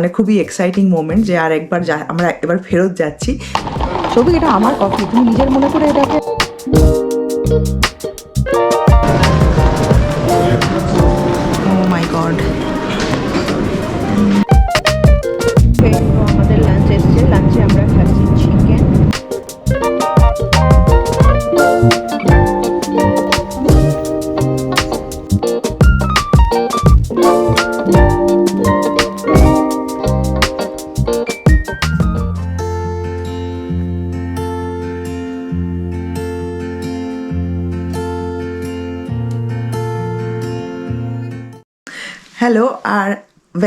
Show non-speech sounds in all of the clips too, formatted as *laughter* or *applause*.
মানে খুবই exciting moment যে আর একবার যা আমরা এবার ফেরত যাচ্ছি। সবই এটা আমার কফি তুমি নিজের মনে করে এটাকে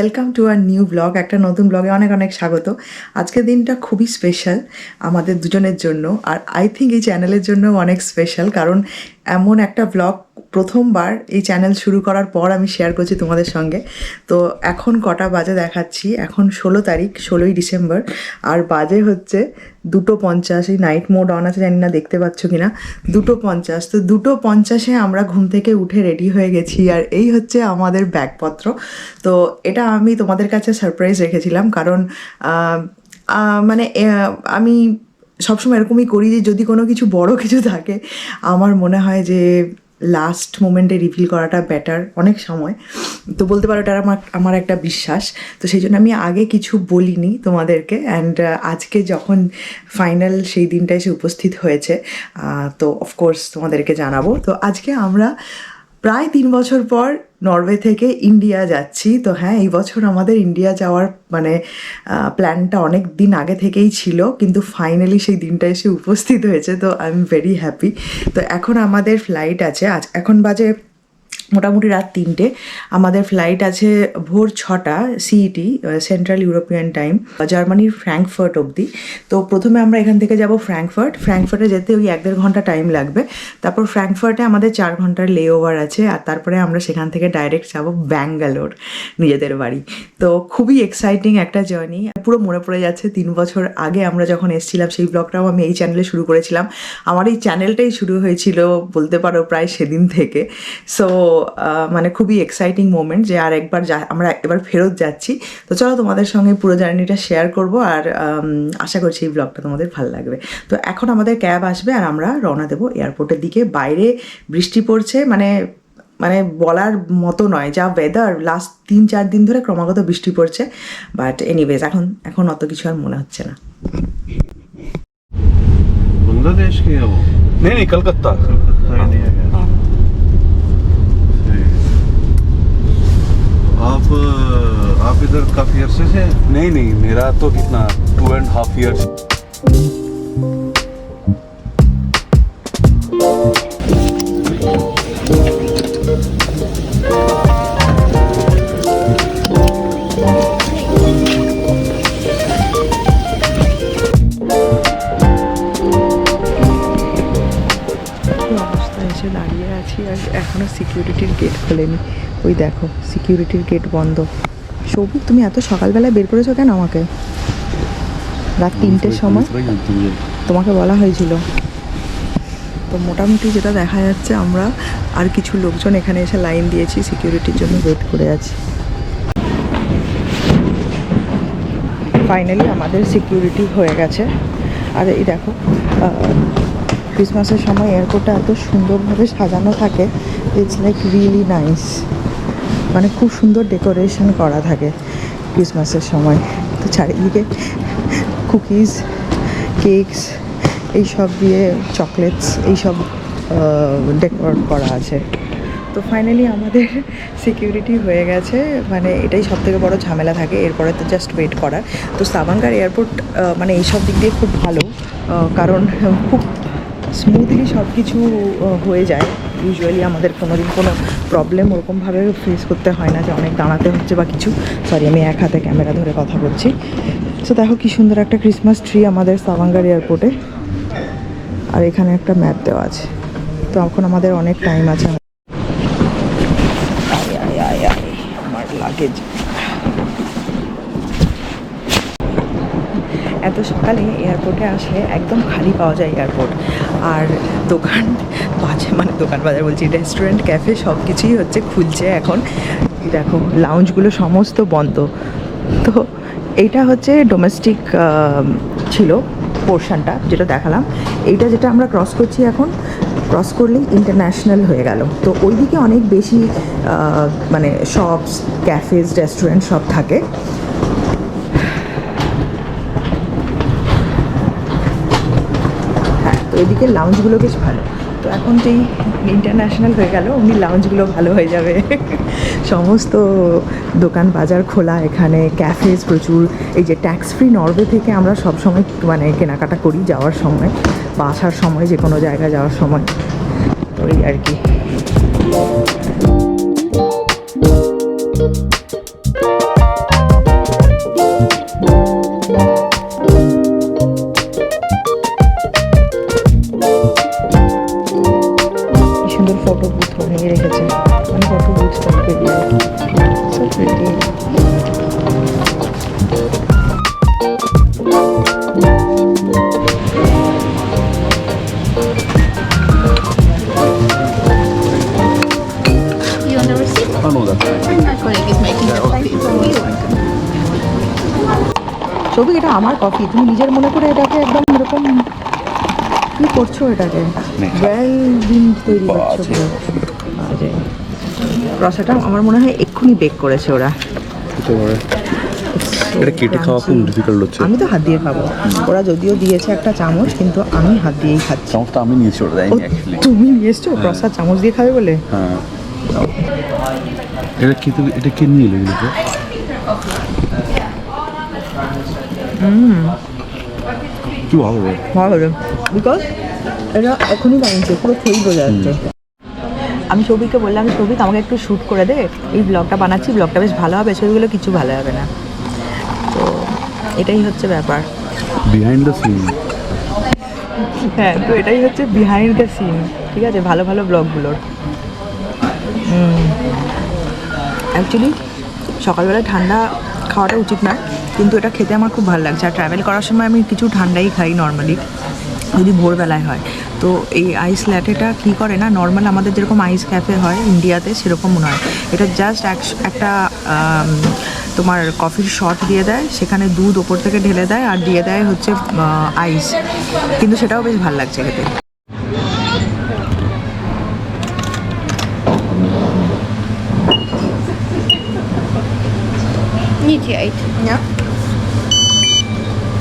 welcome to our new blog একটা নতুন ব্লগে অনেক অনেক স্বাগত। আজকের দিনটা খুবই স্পেশাল আমাদের দুজনের জন্য, আর আই থিঙ্ক এই চ্যানেলের জন্য অনেক স্পেশাল কারণ এমন একটা ব্লগ প্রথমবার এই চ্যানেল শুরু করার পর আমি শেয়ার করছি তোমাদের সঙ্গে। তো এখন কটা বাজে দেখাচ্ছি, এখন ষোলো তারিখ, ষোলোই ডিসেম্বর, আর বাজে হচ্ছে দুটো পঞ্চাশ, এই নাইট মোড অন আছে, জানি না, দেখতে পাচ্ছ কি না দুটো পঞ্চাশ, তো দুটো পঞ্চাশে আমরা ঘুম থেকে উঠে রেডি হয়ে গেছি, আর এই হচ্ছে আমাদের ব্যাগপত্র। তো এটা আমি তোমাদের কাছে সারপ্রাইজ রেখেছিলাম, কারণ মানে আমি সবসময় এরকমই করি যে যদি কোনো কিছু বড় কিছু থাকে, আমার মনে হয় যে লাস্ট মোমেন্টে রিভিল করাটা বেটার অনেক সময়। তো বলতে পারো এটা আমার আমার একটা বিশ্বাস। তো সেই জন্য আমি আগে কিছু বলিনি তোমাদেরকে। অ্যান্ড আজকে যখন ফাইনাল সেই দিনটা এসে উপস্থিত হয়েছে তো অফকোর্স তোমাদেরকে জানাব। তো আজকে আমরা প্রায় তিন বছর পর নরওয়ে থেকে ইন্ডিয়া যাচ্ছি। তো হ্যাঁ এই বছর আমাদের ইন্ডিয়া যাওয়ার মানে প্ল্যানটা অনেক দিন আগে থেকেই ছিল, কিন্তু ফাইনালি সেই দিনটা এসে উপস্থিত হয়েছে, তো আই এম ভেরি হ্যাপি তো এখন আমাদের ফ্লাইট আছে। আজ এখন বাজে মোটামুটি রাত তিনটে। আমাদের ফ্লাইট আছে ভোর ছটা সিইটি সেন্ট্রাল ইউরোপিয়ান টাইম জার্মানির ফ্র্যাঙ্কফার্ট অবধি। তো প্রথমে আমরা এখান থেকে যাব ফ্র্যাঙ্কফার্ট ফ্র্যাঙ্কফার্টে যেতে ওই এক দেড় ঘণ্টা টাইম লাগবে। তারপর ফ্র্যাঙ্কফার্টে আমাদের চার ঘণ্টার লে ওভার আছে আর তারপরে আমরা সেখান থেকে ডাইরেক্ট যাব ব্যাঙ্গালোর নিজেদের বাড়ি। তো খুবই এক্সাইটিং একটা জার্নি পুরো মনে পড়ে যাচ্ছে তিন বছর আগে আমরা যখন এসেছিলাম সেই ব্লগটাও আমি এই চ্যানেলে শুরু করেছিলাম। আমার এই চ্যানেলটাই শুরু হয়েছিল বলতে পারো প্রায় সেদিন থেকে। সো মানে খুবই এক্সাইটিং মোমেন্ট যে আর একবার যা আমরা এবার ফেরত যাচ্ছি। তো চলো তোমাদের সঙ্গে পুরো জার্নিটা শেয়ার করব আর আশা করছি এই ব্লগটা তোমাদের ভালো লাগবে। তো এখন আমাদের ক্যাব আসবে আর আমরা রওনা দেবো এয়ারপোর্টের দিকে। বাইরে বৃষ্টি পড়ছে মানে মানে বলার মতো নয়। যা ওয়েদার লাস্ট তিন চার দিন ধরে ক্রমাগত বৃষ্টি পড়ছে। বাট এনিওয়েজ এখন এখন অত কিছু আর মনে হচ্ছে না। বাংলাদেশ নেই কলকাতা। কলকাতা হ্যাঁ, आप आप इधर काफी अरसे से हैं? नहीं नहीं मेरा तो कितना टू एंड हाफ ईयर्स কি অবস্থায় এসে দাঁড়িয়ে আছি আর এখনও সিকিউরিটির গেট খোলেনি ওই দেখো সিকিউরিটির গেট বন্ধ। সৌভিক তুমি এত সকালবেলায় বের করেছ কেন আমাকে? রাত তিনটের সময় তোমাকে বলা হয়েছিল। তো মোটামুটি যেটা দেখা যাচ্ছে আমরা আর কিছু লোকজন এখানে এসে লাইন দিয়েছি সিকিউরিটির জন্য ওয়েট করে আছি। ফাইনালি আমাদের সিকিউরিটি হয়ে গেছে। আর এই দেখো ক্রিসমাসের সময় এয়ারপোর্টটা এত সুন্দরভাবে সাজানো থাকে ইটস লাইক রিয়েলি নাইস মানে খুব সুন্দর ডেকোরেশন করা থাকে ক্রিসমাসের সময়। তো চারিদিকে কুকিজ, কেকস এইসব দিয়ে চকলেটস এইসব ডেকোরেট করা আছে। তো ফাইনালি আমাদের সিকিউরিটি হয়ে গেছে। মানে এটাই সব থেকে বড় ঝামেলা থাকে। এরপরে তো জাস্ট ওয়েট করার। তো সাবাঙ্গার এয়ারপোর্ট মানে এইসব দিক দিয়ে খুব ভালো। কারণ খুব স্মুথলি সব কিছু হয়ে যায়। ইউজুয়ালি আমাদের কোনো দিন কোনো প্রবলেম ওরকমভাবে ফেস করতে হয় না যে অনেক দাঁড়াতে হচ্ছে বা কিছু। সরি আমি এক হাতে ক্যামেরা ধরে কথা বলছি। সো দেখো কি সুন্দর একটা ক্রিসমাস ট্রি আমাদের সাবাঙ্গার এয়ারপোর্টে আর এখানে একটা ম্যাপ দেওয়া আছে। তো এখন আমাদের অনেক টাইম আছে। আমার লাগেজ এত সকালে এয়ারপোর্টে আসলে একদম খালি পাওয়া যায় এয়ারপোর্ট। আর দোকান বাজে মানে দোকান বাজার বলছি রেস্টুরেন্ট ক্যাফে সব কিছুই হচ্ছে খুলছে এখন। দেখো লাউঞ্জগুলো সমস্ত বন্ধ। তো এইটা হচ্ছে ডোমেস্টিক ছিল পোর্শনটা যেটা দেখালাম। এইটা যেটা আমরা ক্রস করছি এখন ক্রস করলেই ইন্টারন্যাশনাল হয়ে গেল। তো ওইদিকে অনেক বেশি মানে শপস ক্যাফেজ রেস্টুরেন্ট সব থাকে। এদিকে লাউঞ্জগুলো বেশ ভালো। তো এখন যেই ইন্টারন্যাশনাল হয়ে গেল, অমনি লাউঞ্জগুলো ভালো হয়ে যাবে। সমস্ত দোকান বাজার খোলা, এখানে ক্যাফেস প্রচুর। এই যে ট্যাক্স ফ্রি নরওয়ে থেকে আমরা সব সময় মানে কেনাকাটা করি যাওয়ার সময় বা আসার সময় যে কোনো জায়গায় যাওয়ার সময়। তো এই আর কি। সৌভিক এটা আমার কফি তুমি নিজের মনে করে এটাকে একদম এরকম কি করছ এটাকে? ওয়েল দিন তৈরি করছ বাজে রসাটা আমার মনে হয় এক্ষুনি বেক করেছে ওরা। এটা কেটে খাওয়া খুব ডিফিকাল্ট হচ্ছে। আমি তো হাত দিয়ে খাব। ওরা যদিও দিয়েছে একটা চামচ কিন্তু আমি হাত দিয়েই খাচ্ছি। চামচটা আমি নিয়েছি ওটা ও, দেয়নি অ্যাকচুয়ালি তুমি নিয়ে এসছো? প্রসাদ চামচ দিয়ে খাবে বলে? হ্যাঁ। এটা খেতে এটা কে নিয়ে এলো কি ভালো রে ভালো বিকজ এটা এখনই বানিয়েছে পুরো খেয়েই বোঝা যাচ্ছে আমি সৌভিককে বললাম সৌভিক আমাকে একটু শ্যুট করে দে। এই ব্লগটা বানাচ্ছি ব্লগটা বেশ ভালো হবে। ছবিগুলো কিছু ভালো হবে না। তো এটাই হচ্ছে ব্যাপার। বিহাইন্ড দ্য সিন হ্যাঁ তো এটাই হচ্ছে বিহাইন্ড দ্য সিন ঠিক আছে? ভালো ভালো ব্লগগুলোর অ্যাকচুয়ালি সকালবেলা ঠান্ডা খাওয়াটা উচিত না। কিন্তু এটা খেতে আমার খুব ভালো লাগছে। আর ট্রাভেল করার সময় আমি কিছু ঠান্ডাই খাই নর্মালি যদি ভোরবেলায় হয়। তো এই আইস ল্যাটেটা কী করে না নর্মাল আমাদের যেরকম আইস ক্যাফে হয় ইন্ডিয়াতে সেরকম নয় এটা জাস্ট একটা তোমার কফির শট দিয়ে দেয় সেখানে দুধ ওপর থেকে ঢেলে দেয় আর দিয়ে দেয় হচ্ছে আইস কিন্তু সেটাও বেশ ভালো লাগছে খেতে। hope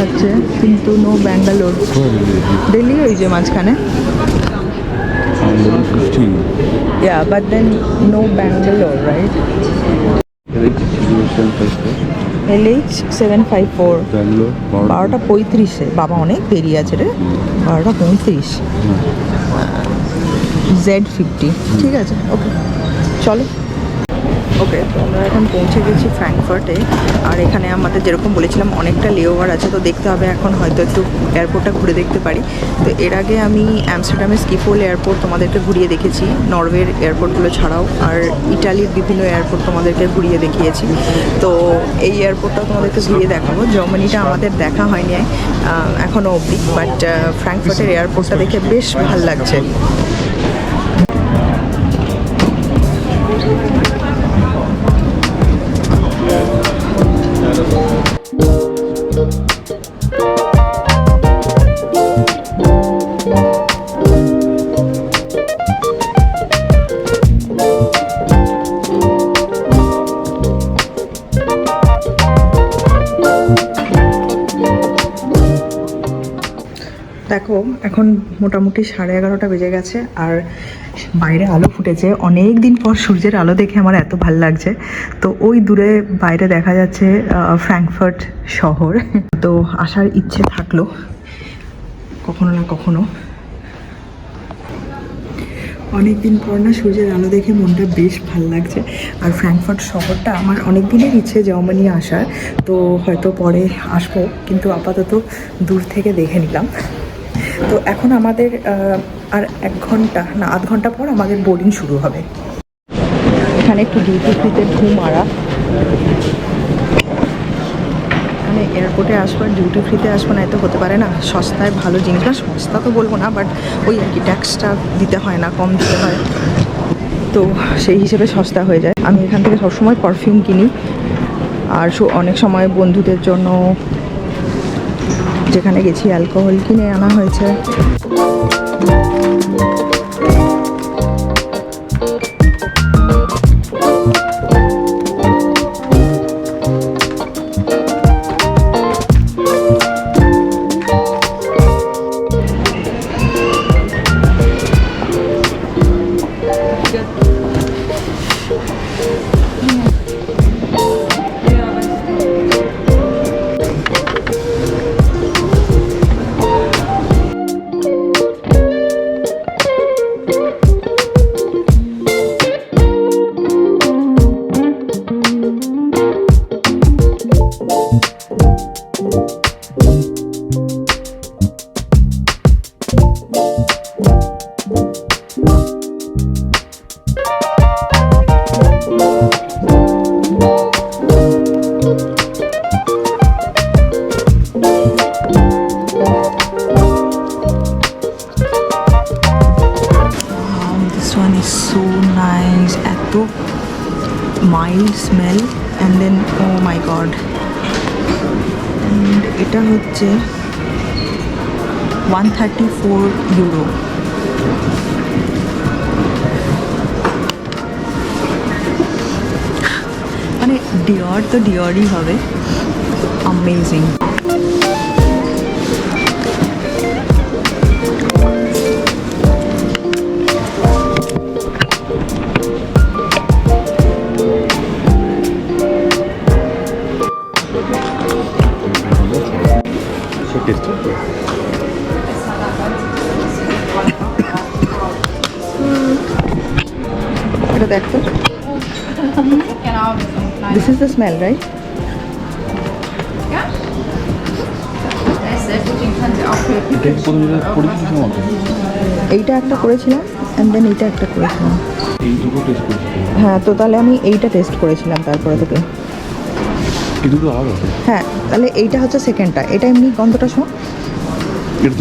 হচ্ছে কিন্তু নো ব্যাঙ্গালোর দিল্লি ওই যে মাঝখানে। Level 15. Yeah but then no Bangalore right LH seven five four বারোটা পঁয়ত্রিশে। বাবা অনেক দেরি আছে রে। বারোটা পঁয়ত্রিশ। জেড ফিফটি ঠিক আছে ওকে চলো। ওকে তো আমরা এখন পৌঁছে গেছি ফ্র্যাঙ্কফার্টে আর এখানে আমাদের যেরকম বলেছিলাম, অনেকটা লেওভার আছে, তো দেখতে হবে এখন হয়তো একটু এয়ারপোর্টটা ঘুরে দেখতে পারি। তো এর আগে আমি অ্যামস্টারডামের স্কিফোল এয়ারপোর্ট তোমাদেরকে ঘুরিয়ে দেখেছি নরওয়ের এয়ারপোর্টগুলো ছাড়াও, আর ইটালির বিভিন্ন এয়ারপোর্ট তোমাদেরকে ঘুরিয়ে দেখিয়েছি। তো এই এয়ারপোর্টটাও তোমাদেরকে ঘুরিয়ে দেখাবো। জার্মানিটা আমাদের দেখা হয়নি এখনও অবধি বাট ফ্র্যাঙ্কফার্টের এয়ারপোর্টটা দেখে বেশ ভালো লাগছে। মোটামুটি সাড়ে এগারোটা বেজে গেছে আর বাইরে আলো ফুটেছে। অনেক দিন পর সূর্যের আলো দেখে আমার এত ভালো লাগছে। তো ওই দূরে বাইরে দেখা যাচ্ছে ফ্র্যাঙ্কফার্ট শহর। *laughs* তো আসার ইচ্ছে থাকল। কখনো না কখনো। অনেক দিন পর না সূর্যের আলো দেখে মনটা বেশ ভালো লাগছে। আর ফ্র্যাঙ্কফার্ট শহরটা আমার অনেক দিনের ইচ্ছে জার্মানি আসার। তো হয়তো পরে আসব, কিন্তু আপাতত দূর থেকে দেখে নিলাম। তো এখন আমাদের আর এক ঘণ্টা, না, আধ ঘণ্টা পর আমাদের বোর্ডিং শুরু হবে। এখানে একটু ডিউটি ফ্রিতে ঘুম মারা। মানে এয়ারপোর্টে আসব, আর ডিউটি ফ্রিতে আসব না এত হতে পারে না। সস্তায় ভালো জিনিস বা সস্তা তো বলব না বাট ওই আর কি ট্যাক্সটা দিতে হয় না, কম দিতে হয়। তো সেই হিসেবে সস্তা হয়ে যায়। আমি এখান থেকে সবসময় পারফিউম কিনি। আর অনেক সময় বন্ধুদের জন্য যেখানে গেছি অ্যালকোহল কিনে আনা হয়েছে। গড অ্যান্ড এটা হচ্ছে ওয়ান থার্টি ফোর ইউরো মানে ডিওর তো ডিওরই হবে। অ্যামেজিং এটা দেখতো this is the smell right এইটা একটা করেছিলাম অ্যান্ড দেন এইটা একটা করেছিলাম। হ্যাঁ তো তাহলে আমি এইটা টেস্ট করেছিলাম তারপরে থেকে হ্যাঁ তাহলে এইটা হচ্ছে সেকেন্ডটা এটা এমনি গন্ধটা শোন।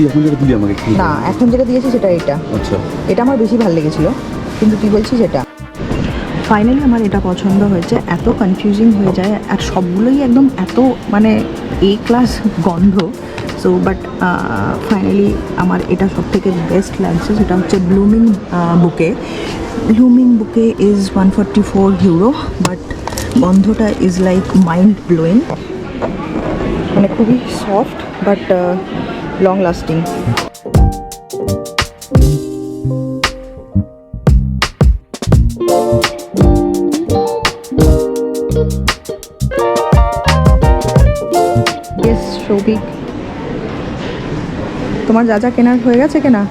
এখন যেটা দিলি আমাকে না এখন যেটা দিয়েছি সেটা এইটা। আচ্ছা। এটা আমার বেশি ভালো লেগেছিলো কিন্তু তুই বলছিস এটা। ফাইনালি আমার এটা পছন্দ হয়েছে, এত কনফিউজিং হয়ে যায় আর সবগুলোই একদম এত মানে এ ক্লাস গন্ধ। সো বাট ফাইনালি আমার এটা সব থেকে বেস্ট লাগছে সেটা হচ্ছে blooming bouquet blooming bouquet is one forty four euro but গন্ধটা ইজ লাইক মাইন্ড ব্লোয়িং মানে খুবই সফট বাট লং লাস্টিং তোমার যা যা কেনার হয়ে গেছে কেনা?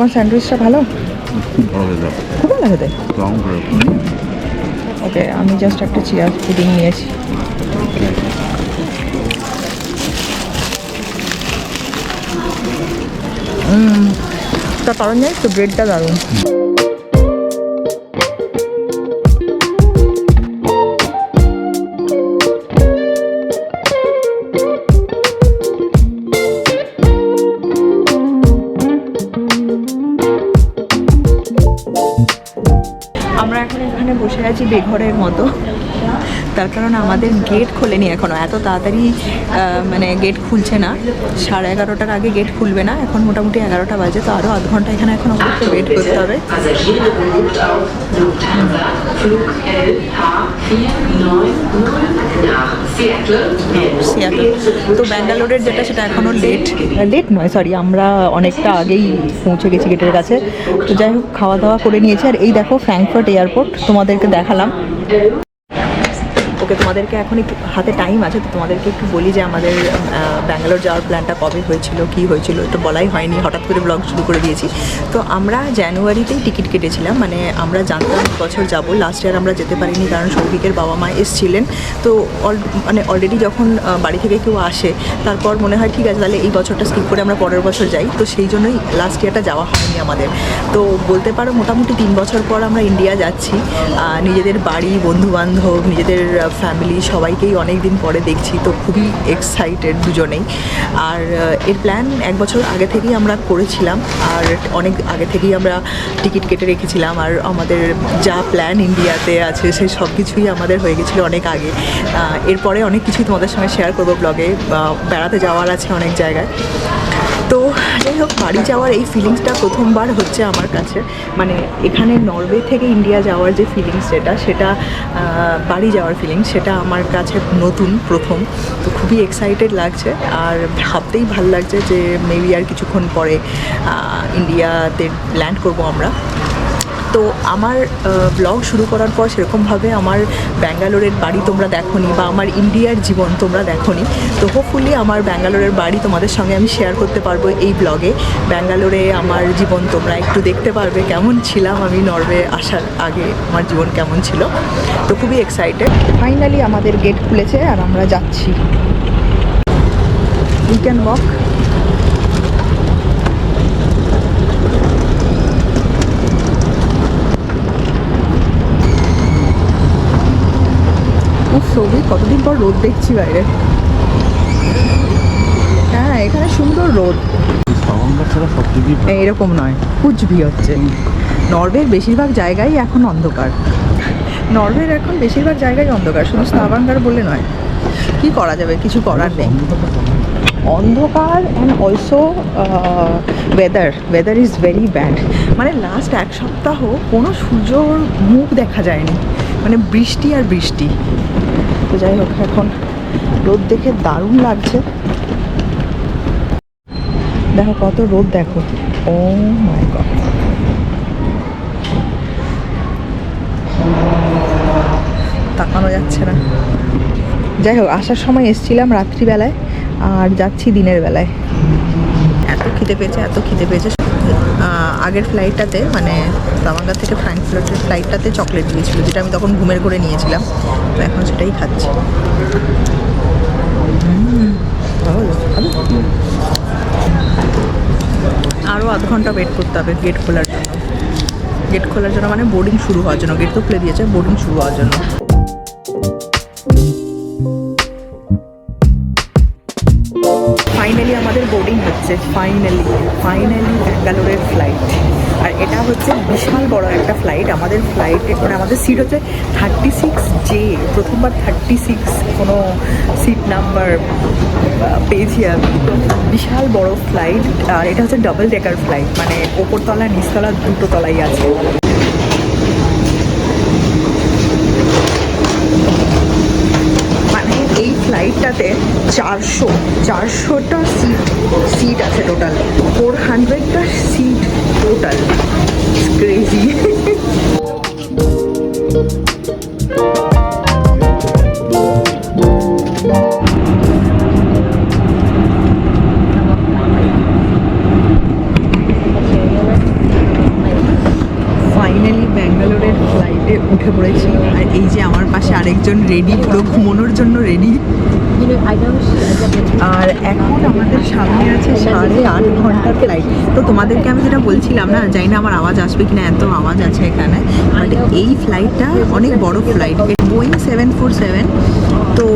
তোমার স্যান্ডউইচটা ভালো? খুব ভালো খুব ভালো লাগে ওকে আমি জাস্ট একটা চিয়ার ফুডিং নিয়েছি। তা তার কারণ জানিস তো ব্রেডটা দারুণ। বেঘরের মতো। তার কারণ আমাদের গেট খোলেনি এখনও। এত তাড়াতাড়ি মানে গেট খুলছে না। সাড়ে এগারোটার আগে গেট খুলবে না। এখন মোটামুটি এগারোটা বাজে, তো আরও আধ ঘণ্টা এখানে এখন আমাদের ওয়েট করতে হবে। তো ব্যাঙ্গালোরের যেটা, সেটা এখনও লেট লেট নয় সরি আমরা অনেকটা আগেই পৌঁছে গেছি গেটের কাছে। তো যাই হোক, খাওয়া দাওয়া করে নিয়েছি। আর এই দেখো ফ্র্যাঙ্কফার্ট এয়ারপোর্ট তোমাদেরকে দেখালাম। ওকে তোমাদেরকে এখন একটু হাতে টাইম আছে, তো তোমাদেরকে একটু বলি যে আমাদের ব্যাঙ্গালোর যাওয়ার প্ল্যানটা কবে হয়েছিল, কি হয়েছিল একটু বলাই হয়নি, হঠাৎ করে ব্লগ শুরু করে দিয়েছি। তো আমরা জানুয়ারিতেই টিকিট কেটেছিলাম মানে আমরা জানতাম বছর যাব লাস্ট ইয়ার আমরা যেতে পারিনি কারণ সৌভিকের বাবা মা এসছিলেন। তো অল- মানে অলরেডি যখন বাড়ি থেকে কেউ আসে, তারপর মনে হয় ঠিক আছে, তাহলে এই বছরটা স্কিপ করে আমরা পরের বছর যাই। তো সেই জন্যই লাস্ট ইয়ারটা যাওয়া হয়নি আমাদের। তো বলতে পারো মোটামুটি তিন বছর পর আমরা ইন্ডিয়া যাচ্ছি। নিজেদের বাড়ি বন্ধু বান্ধব নিজেদের ফ্যামিলি সবাইকেই অনেক দিন পরে দেখছি, তো খুবই এক্সাইটেড দুজনেই। আর এর প্ল্যান এক বছর আগে থেকেই আমরা করেছিলাম, আর অনেক আগে থেকেই আমরা টিকিট কেটে রেখেছিলাম, আর আমাদের যা প্ল্যান ইন্ডিয়াতে আছে সেই সব কিছুই আমাদের হয়ে গেছিল অনেক আগে। এরপরে অনেক কিছুই তোমাদের সঙ্গে শেয়ার করব ব্লগে বেড়াতে যাওয়ার আছে অনেক জায়গায়। যাই হোক, বাড়ি যাওয়ার এই ফিলিংসটা প্রথমবার হচ্ছে আমার কাছে। মানে এখানে নরওয়ে থেকে ইন্ডিয়া যাওয়ার যে ফিলিংস যেটা, সেটা বাড়ি যাওয়ার ফিলিংস সেটা আমার কাছে নতুন, প্রথম। তো খুবই এক্সাইটেড লাগছে আর ভাবতেই ভালো লাগছে যে মেবি আর কিছুক্ষণ পরে ইন্ডিয়াতে ল্যান্ড করব আমরা। তো আমার ব্লগ শুরু করার পর সেরকমভাবে আমার ব্যাঙ্গালোরের বাড়ি তোমরা দেখোনি বা আমার ইন্ডিয়ার জীবন তোমরা দেখোনি। তো হোপফুলি আমার ব্যাঙ্গালোরের বাড়ি তোমাদের সঙ্গে আমি শেয়ার করতে পারব এই ব্লগে ব্যাঙ্গালোরে আমার জীবন তোমরা একটু দেখতে পারবে কেমন ছিলাম আমি নরওয়ে আসার আগে, আমার জীবন কেমন ছিল। তো খুবই এক্সাইটেড ফাইনালি আমাদের গেট খুলেছে আর আমরা যাচ্ছি। উই ক্যান ওয়াক ছবি, কতদিন পর রোদ দেখছি বাইরে। হ্যাঁ এখানে সুন্দর রোদ। এইরকম নয়, কুচবি হচ্ছে। নরওয়ের বেশিরভাগ জায়গায় এখন অন্ধকার। নরওয়ের এখন বেশিরভাগ জায়গায় অন্ধকার, শুধু স্তাভাঙ্গার বলে নয়। কি করা যাবে, কিছু করার নেই। অন্ধকার and also weather weather is very bad মানে লাস্ট এক সপ্তাহ কোনো সূর্যর মুখ দেখা যায়নি। মানে বৃষ্টি আর বৃষ্টি। যাই হোক, এখন রোদ দেখে দারুণ লাগছে। দেখো কত রোদ, দেখো। ও মাই গড তাকানো যাচ্ছে না। যাই হোক, আসার সময় এসছিলাম রাত্রিবেলায়, আর যাচ্ছি দিনের বেলায়। এত খিদে পেয়েছে, এত খিদে পেয়েছে। আগের ফ্লাইটটাতে মানে তামাঙ্গা থেকে ফ্র্যাঙ্কফার্টের ফ্লাইটটাতে চকলেট দিয়েছিল, যেটা আমি তখন ঘুমের করে নিয়েছিলাম। এখন সেটাই খাচ্ছি। আরও আধ ঘণ্টা ওয়েট করতে হবে গেট খোলার জন্য। গেট খোলার জন্য মানে বোর্ডিং শুরু হওয়ার জন্য। গেট তো খুলে দিয়েছে বোর্ডিং শুরু হওয়ার জন্য। এসছে ফাইনালি ফাইনালি ব্যাঙ্গালোরের ফ্লাইট আর এটা হচ্ছে বিশাল বড় একটা ফ্লাইট আমাদের ফ্লাইটে মানে আমাদের সিট হচ্ছে থার্টি সিক্স জে প্রথমবার থার্টি সিক্স কোনো সিট নাম্বার পেয়েছি আমি। বিশাল বড় ফ্লাইট আর এটা হচ্ছে ডাবল ডেকার ফ্লাইট মানে ওপরতলা, নিচতলা দুটো তলাই আছে মানে এই ফ্লাইটটাতে চারশো, চারশোটা সিট সিট আছে টোটাল ফোর হান্ড্রেডটা সিট টোটাল ক্রেজি ফাইনালি ব্যাঙ্গালোরের ফ্লাইটে উঠে পড়েছি। আর এই যে আমার পাশে আরেকজন রেডি পুরো জন্য ready You know, I don't আর এখন আমাদের সামনে আছে সাড়ে আট ঘণ্টার ফ্লাইট তো তোমাদেরকে আমি যেটা বলছিলাম না, জানি না আমার আওয়াজ আসবে কিনা, এত আওয়াজ আছে এখানে। বাট এই ফ্লাইটটা অনেক বড় flight Boeing seven four seven তো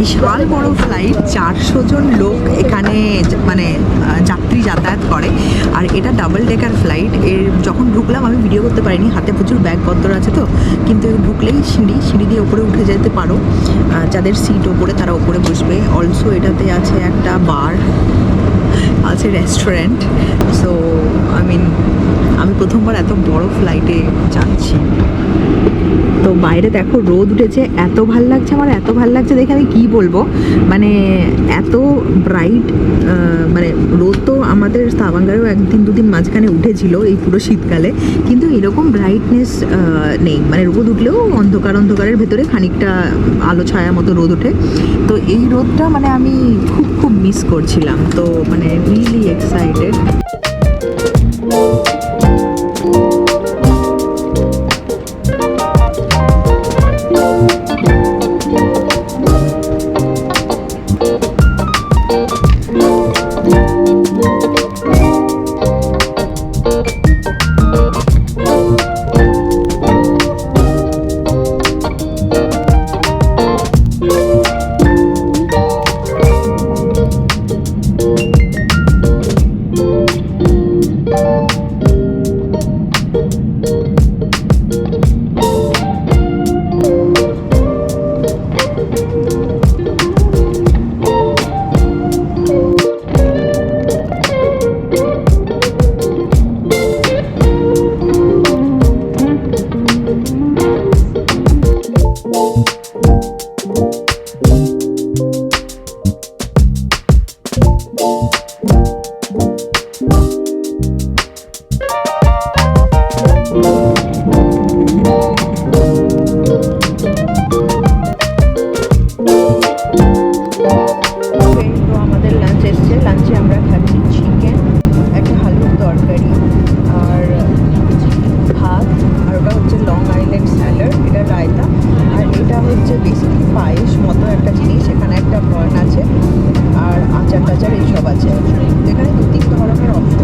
বিশাল বড় ফ্লাইট চারশো জন লোক এখানে মানে যাত্রী যাতায়াত করে। আর এটা ডাবল ডেকার ফ্লাইট এর যখন ঢুকলাম, আমি ভিডিও করতে পারিনি। হাতে প্রচুর ব্যাগপত্র আছে তো। কিন্তু ঢুকলেই সিঁড়ি সিঁড়ি দিয়ে ওপরে উঠে যেতে পারো। যাদের সিট ওপরে, তারা ওপরে বসবে। অলসো এটাতে আছে একটা বার আছে রেস্টুরেন্ট সো আই মিন আমি প্রথমবার এত বড় ফ্লাইটে যাচ্ছি। তো বাইরে দেখো রোদ উঠেছে, এত ভালো লাগছে আমার, এত ভালো লাগছে দেখে আমি কি বলব? মানে এত ব্রাইট মানে রোদ তো আমাদের সাবাঙ্গারেও একদিন দুদিন মাঝখানে উঠেছিল এই পুরো শীতকালে, কিন্তু এরকম ব্রাইটনেস নেই। মানে রোদ উঠলেও অন্ধকার, অন্ধকারের ভেতরে খানিকটা আলো, ছায়া মতো রোদ ওঠে। তো এই রোদটা মানে আমি খুব খুব মিস করছিলাম। তো মানে রিয়েলি এক্সাইটেড বেসিক্যালি পায়েস মতো একটা জিনিস, এখানে একটা বর্ন আছে, আর আচার টাচার এইসব আছে। এখানে দু তিন ধরনের অপশন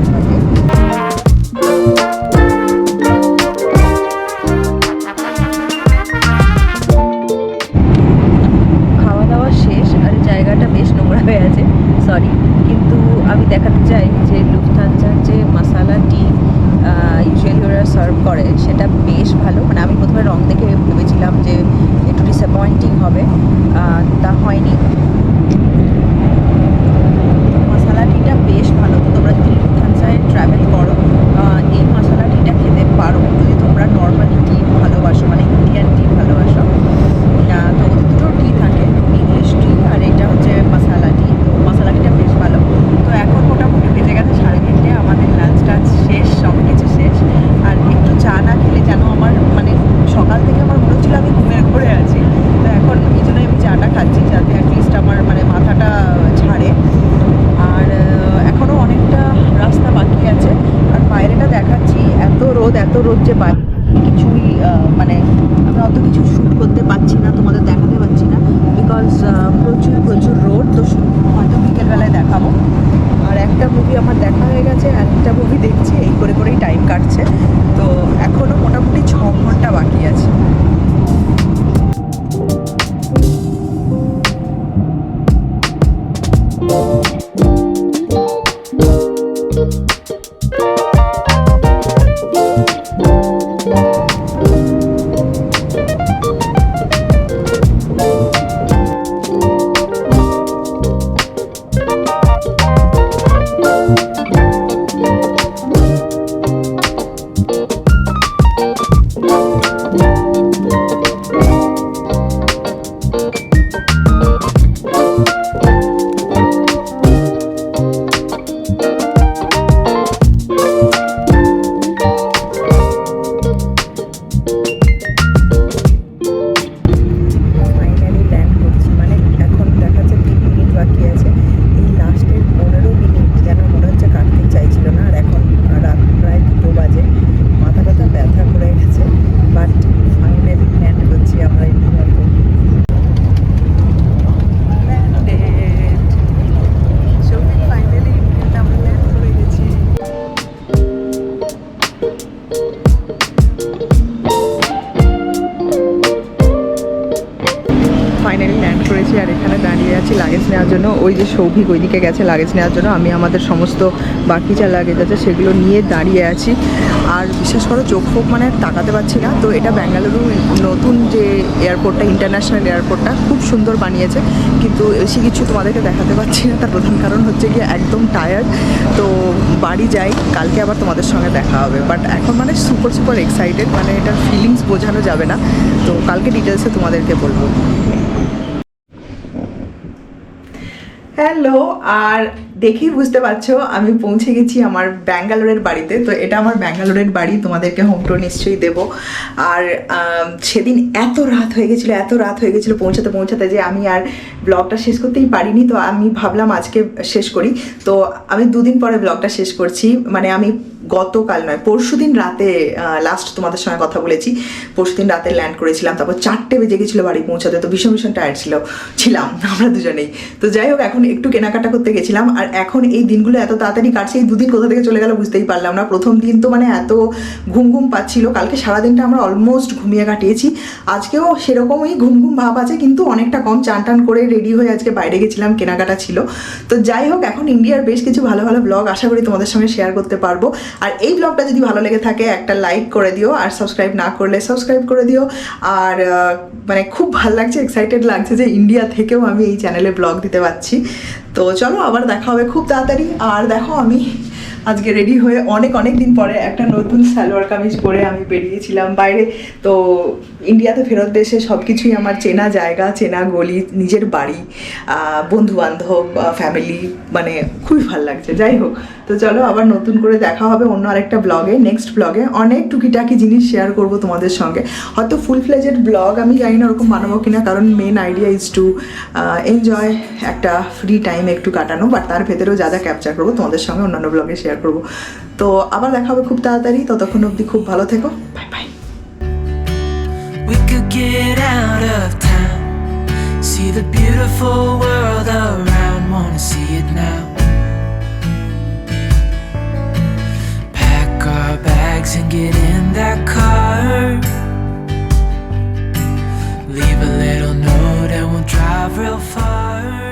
যে সৌভিক ওইদিকে গেছে লাগেজ নেওয়ার জন্য, আমি আমাদের সমস্ত বাকি যা লাগেজ আছে সেগুলো নিয়ে দাঁড়িয়ে আছি। আর বিশেষ করে, চোখ ফোক মানে তাকাতে পারছি না। তো এটা বেঙ্গালুরু নতুন যে এয়ারপোর্টটা ইন্টারন্যাশনাল এয়ারপোর্টটা খুব সুন্দর বানিয়েছে। কিন্তু বেশি কিছু তোমাদেরকে দেখাতে পারছি না। তার প্রধান কারণ হচ্ছে গিয়ে একদম টায়ার্ড তো বাড়ি যাই, কালকে আবার তোমাদের সঙ্গে দেখা হবে। বাট এখন মানে সুপার সুপার এক্সাইটেড মানে এটার ফিলিংস বোঝানো যাবে না। তো কালকে ডিটেলসে তোমাদেরকে বলব। হ্যালো আর দেখেই বুঝতে পারছ, আমি পৌঁছে গেছি আমার ব্যাঙ্গালোরের বাড়িতে। তো এটা আমার ব্যাঙ্গালোরের বাড়ি, তোমাদেরকে হোম টোর নিশ্চয়ই দেবো। আর সেদিন এত রাত হয়ে গেছিল, এত রাত হয়ে গেছিল পৌঁছাতে পৌঁছাতে যে আমি আর ব্লগটা শেষ করতেই পারিনি। তো আমি ভাবলাম আজকে শেষ করি। তো আমি দুদিন পরে ব্লগটা শেষ করছি। মানে আমি গতকাল নয় পরশু দিন রাতে লাস্ট তোমাদের সঙ্গে কথা বলেছি। পরশু দিন রাতে ল্যান্ড করেছিলাম, তারপর চারটে বেজে গেছিল বাড়ি পৌঁছাতে, তো ভীষণ ভীষণ টায়ার্ড ছিল। ছিলাম, আমরা দুজনেই। তো যাই হোক, এখন একটু কেনাকাটা করতে গেছিলাম, আর এখন এই দিনগুলো এত তাড়াতাড়ি কাটছে, এই দুদিন কোথা থেকে চলে গেল বুঝতেই পারলাম না। প্রথম দিন তো মানে এত ঘুম ঘুম পাচ্ছিল, কালকে সারাদিনটা আমরা অলমোস্ট ঘুমিয়ে কাটিয়েছি। আজকেও সেরকমই ঘুম ঘুম ভাব আছে, কিন্তু অনেকটা কম। চান টান করে রেডি হয়ে আজকে বাইরে গেছিলাম, কেনাকাটা ছিল। তো যাই হোক, এখন ইন্ডিয়ার বেশ কিছু ভালো ভালো ব্লগ আশা করি তোমাদের সঙ্গে শেয়ার করতে পারব। আর এই ব্লগটা যদি ভালো লেগে থাকে, একটা লাইক করে দিও, আর সাবস্ক্রাইব না করলে সাবস্ক্রাইব করে দিও। আর মানে খুব ভালো লাগছে এক্সাইটেড লাগছে যে ইন্ডিয়া থেকেও আমি এই চ্যানেলে ব্লগ দিতে পারছি। তো চলো আবার দেখা হবে খুব তাড়াতাড়ি। আর দেখো আমি আজকে রেডি হয়ে অনেক অনেক দিন পরে একটা নতুন সালোয়ার কামিজ পরে আমি বেরিয়েছিলাম বাইরে। তো ইন্ডিয়াতে ফেরত এসে সব কিছুই আমার চেনা জায়গা, চেনা গলি, নিজের বাড়ি বন্ধু বান্ধব ফ্যামিলি মানে খুবই ভালো লাগছে। যাই হোক তো চলো আবার নতুন করে দেখা হবে অন্য আরেকটা ব্লগে নেক্সট ব্লগে অনেক টুকিটাকি জিনিস শেয়ার করব তোমাদের সঙ্গে। হয়তো ফুল ফ্লেজেড ব্লগ আমি জানি না ওরকম বানাবো কিনা কারণ main idea is to enjoy একটা ফ্রি টাইম একটু কাটানো বাট তার ভেতরেও যা যা ক্যাপচার করব তোমাদের সঙ্গে অন্যান্য ব্লগে শেয়ার করব। তো আবার দেখা হবে খুব তাড়াতাড়ি ততক্ষণ অবধি খুব ভালো থেকো। Bye bye get out of town, see the beautiful world around, wanna see it now. legs and get in that car. Leave a little note and we'll drive real far.